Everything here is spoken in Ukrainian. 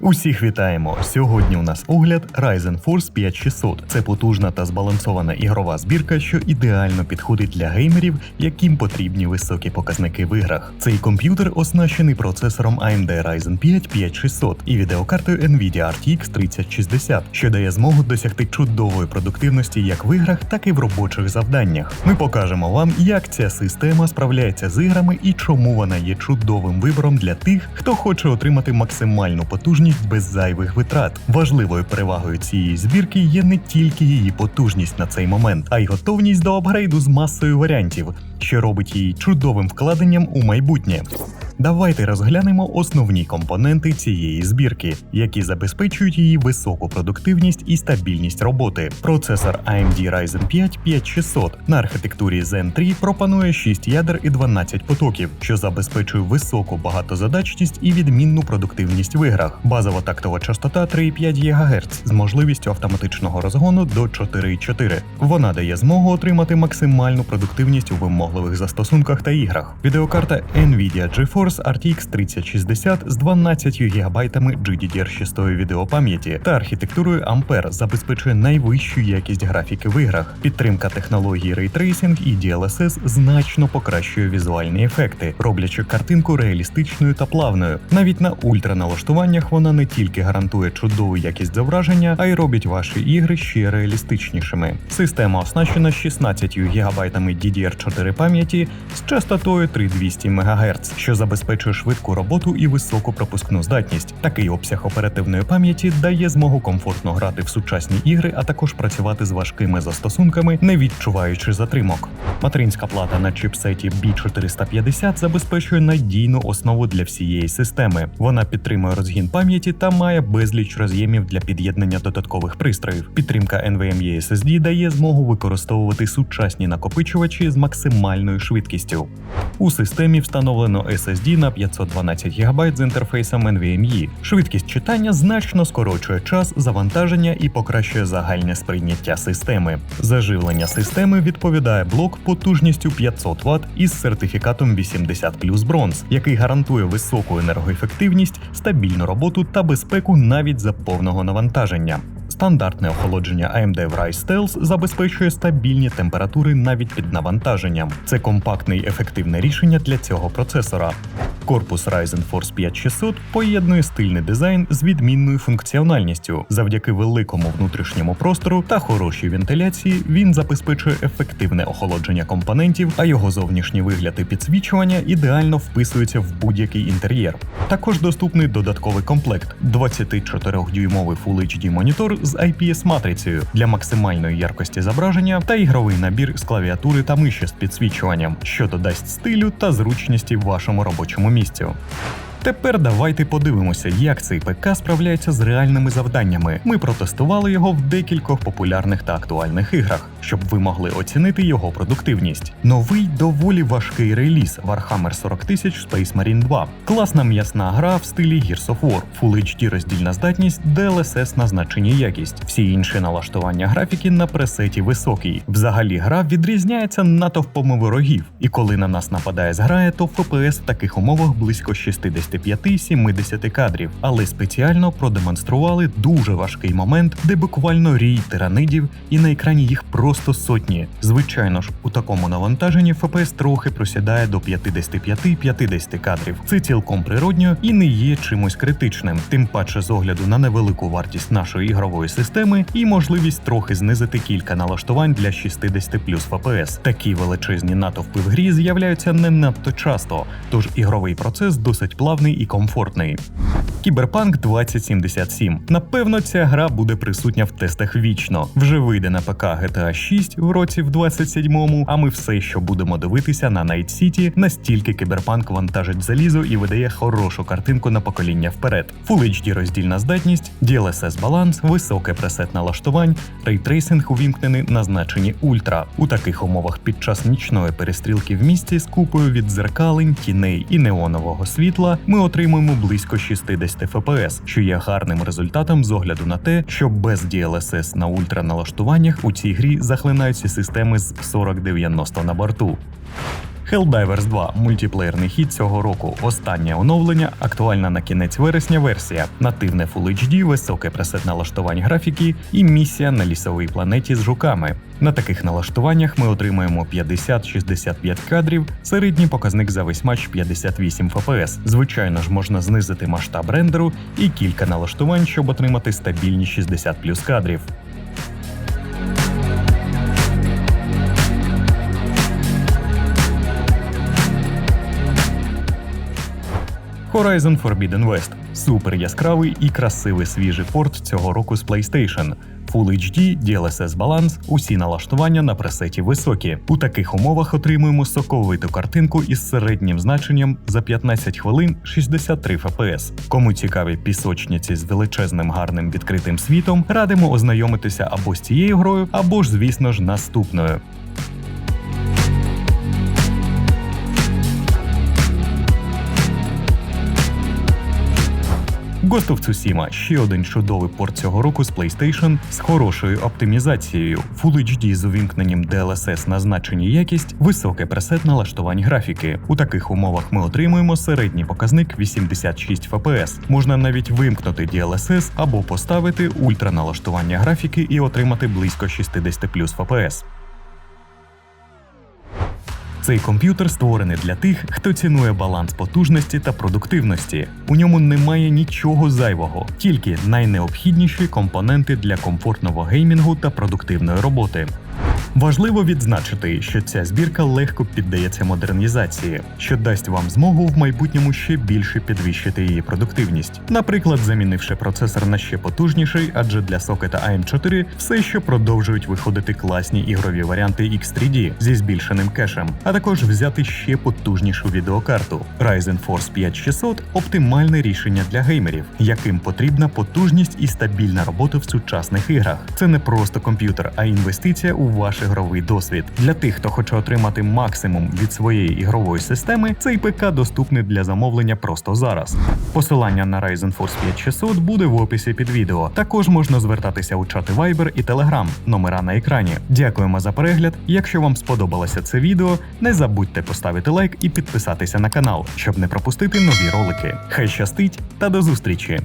Усіх вітаємо! Сьогодні у нас огляд Ryzen Force 5600. Це потужна та збалансована ігрова збірка, що ідеально підходить для геймерів, яким потрібні високі показники в іграх. Цей комп'ютер оснащений процесором AMD Ryzen 5 5600 і відеокартою Nvidia RTX 3060, що дає змогу досягти чудової продуктивності як в іграх, так і в робочих завданнях. Ми покажемо вам, як ця система справляється з іграми і чому вона є чудовим вибором для тих, хто хоче отримати максимальну потужність без зайвих витрат. Важливою перевагою цієї збірки є не тільки її потужність на цей момент, а й готовність до апгрейду з масою варіантів, що робить її чудовим вкладенням у майбутнє. Давайте розглянемо основні компоненти цієї збірки, які забезпечують її високу продуктивність і стабільність роботи. Процесор AMD Ryzen 5 5600 на архітектурі Zen 3 пропонує 6 ядер і 12 потоків, що забезпечує високу багатозадачність і відмінну продуктивність в іграх. Базова тактова частота 3,5 ГГц з можливістю автоматичного розгону до 4,4. Вона дає змогу отримати максимальну продуктивність у вимогливих застосунках та іграх. Відеокарта Nvidia GeForce RTX 3060 з 12 ГБ GDDR6 відеопам'яті та архітектурою Ampere забезпечує найвищу якість графіки в іграх. Підтримка технології Tracing і DLSS значно покращує візуальні ефекти, роблячи картинку реалістичною та плавною. Навіть на ультраналаштуваннях вона не тільки гарантує чудову якість зображення, а й робить ваші ігри ще реалістичнішими. Система оснащена 16 ГБ DDR4 пам'яті з частотою 3200 МГц, що забезпечує швидку роботу і високу пропускну здатність. Такий обсяг оперативної пам'яті дає змогу комфортно грати в сучасні ігри, а також працювати з важкими застосунками, не відчуваючи затримок. Материнська плата на чіпсеті B450 забезпечує надійну основу для всієї системи. Вона підтримує розгін пам'яті та має безліч роз'ємів для під'єднання додаткових пристроїв. Підтримка NVMe SSD дає змогу використовувати сучасні накопичувачі з максимальною швидкістю. У системі встановлено SSD на 512 ГБ з інтерфейсом NVMe. Швидкість читання значно скорочує час завантаження і покращує загальне сприйняття системи. Заживлення системи відповідає блок потужністю 500 Вт із сертифікатом 80 Bronze, який гарантує високу енергоефективність, стабільну роботу та безпеку навіть за повного навантаження. Стандартне охолодження AMD Rise Stealth забезпечує стабільні температури навіть під навантаженням. Це компактне і ефективне рішення для цього процесора. Корпус Ryzen Force 5600 поєднує стильний дизайн з відмінною функціональністю. Завдяки великому внутрішньому простору та хорошій вентиляції він забезпечує ефективне охолодження компонентів, а його зовнішній вигляд і підсвічування ідеально вписуються в будь-який інтер'єр. Також доступний додатковий комплект 24-дюймовий Full HD монітор з IPS-матрицею для максимальної яркості зображення та ігровий набір з клавіатури та миші з підсвічуванням, що додасть стилю та зручності в вашому робочому місцю. Тепер давайте подивимося, як цей ПК справляється з реальними завданнями. Ми протестували його в декількох популярних та актуальних іграх, щоб ви могли оцінити його продуктивність. Новий доволі важкий реліз Warhammer 40 000 Space Marine 2. Класна м'ясна гра в стилі Gears of War, Full HD роздільна здатність, DLSS на значенні якість. Всі інші налаштування графіки на пресеті високий. Взагалі гра відрізняється натовпами ворогів, і коли на нас нападає зграя, то FPS в таких умовах близько 65-70 кадрів, але спеціально продемонстрували дуже важкий момент, де буквально рій тиранидів, і на екрані їх просто сотні. Звичайно ж, у такому навантаженні FPS трохи просідає до 55-50 кадрів. Це цілком природньо і не є чимось критичним, тим паче з огляду на невелику вартість нашої ігрової системи і можливість трохи знизити кілька налаштувань для 60 плюс FPS. Такі величезні натовпи в грі з'являються не надто часто, тож ігровий процес досить плавний і комфортний. Кіберпанк 2077. Напевно, ця гра буде присутня в тестах вічно. Вже вийде на ПК GTA 6 в році в 27-му, а ми все, що будемо дивитися на City, настільки кіберпанк вантажить залізо і видає хорошу картинку на покоління вперед. Full HD роздільна здатність, DLSS баланс, високе пресет налаштувань, рейтрейсинг увімкнений на значенні ультра. У таких умовах під час нічної перестрілки в місті з купою від дзеркалень, тіней і неонового світла ми отримуємо близько 60 FPS, що є гарним результатом з огляду на те, що без DLSS на ультраналаштуваннях у цій грі захлинаються системи з 4090 на борту. Helldivers 2 мультиплеєрний хід цього року. Останнє оновлення, актуальна на кінець вересня версія, нативне Full HD, високе пресет налаштувань графіки і місія на лісовій планеті з жуками. На таких налаштуваннях ми отримаємо 50-65 кадрів, середній показник за весь матч 58 FPS. Звичайно ж, можна знизити масштаб рендеру і кілька налаштувань, щоб отримати стабільні 60 плюс кадрів. Horizon Forbidden West супер яскравий і красивий свіжий порт цього року з PlayStation. Full HD, DLSS баланс, усі налаштування на пресеті високі. У таких умовах отримуємо соковиту картинку із середнім значенням за 15 хвилин 63 FPS. Кому цікаві пісочниці з величезним гарним відкритим світом, радимо ознайомитися або з цією грою, або ж, звісно ж, наступною. Ghost of Tsushima – ще один чудовий порт цього року з PlayStation з хорошою оптимізацією, Full HD з увімкненням DLSS на значенні якість, високе пресет налаштувань графіки. У таких умовах ми отримуємо середній показник 86 FPS. Можна навіть вимкнути DLSS або поставити ультраналаштування графіки і отримати близько 60 плюс FPS. Цей комп'ютер створений для тих, хто цінує баланс потужності та продуктивності. У ньому немає нічого зайвого, тільки найнеобхідніші компоненти для комфортного геймінгу та продуктивної роботи. Важливо відзначити, що ця збірка легко піддається модернізації, що дасть вам змогу в майбутньому ще більше підвищити її продуктивність. Наприклад, замінивши процесор на ще потужніший, адже для сокета AM4 все ще продовжують виходити класні ігрові варіанти X3D зі збільшеним кешем, а також взяти ще потужнішу відеокарту. Ryzen Force 5600 – оптимальне рішення для геймерів, яким потрібна потужність і стабільна робота в сучасних іграх. Це не просто комп'ютер, а інвестиція у ваш ігровий досвід. Для тих, хто хоче отримати максимум від своєї ігрової системи, цей ПК доступний для замовлення просто зараз. Посилання на Ryzen Force 5600 буде в описі під відео. Також можна звертатися у чати Viber і Telegram, номера на екрані. Дякуємо за перегляд. Якщо вам сподобалося це відео, не забудьте поставити лайк і підписатися на канал, щоб не пропустити нові ролики. Хай щастить та до зустрічі!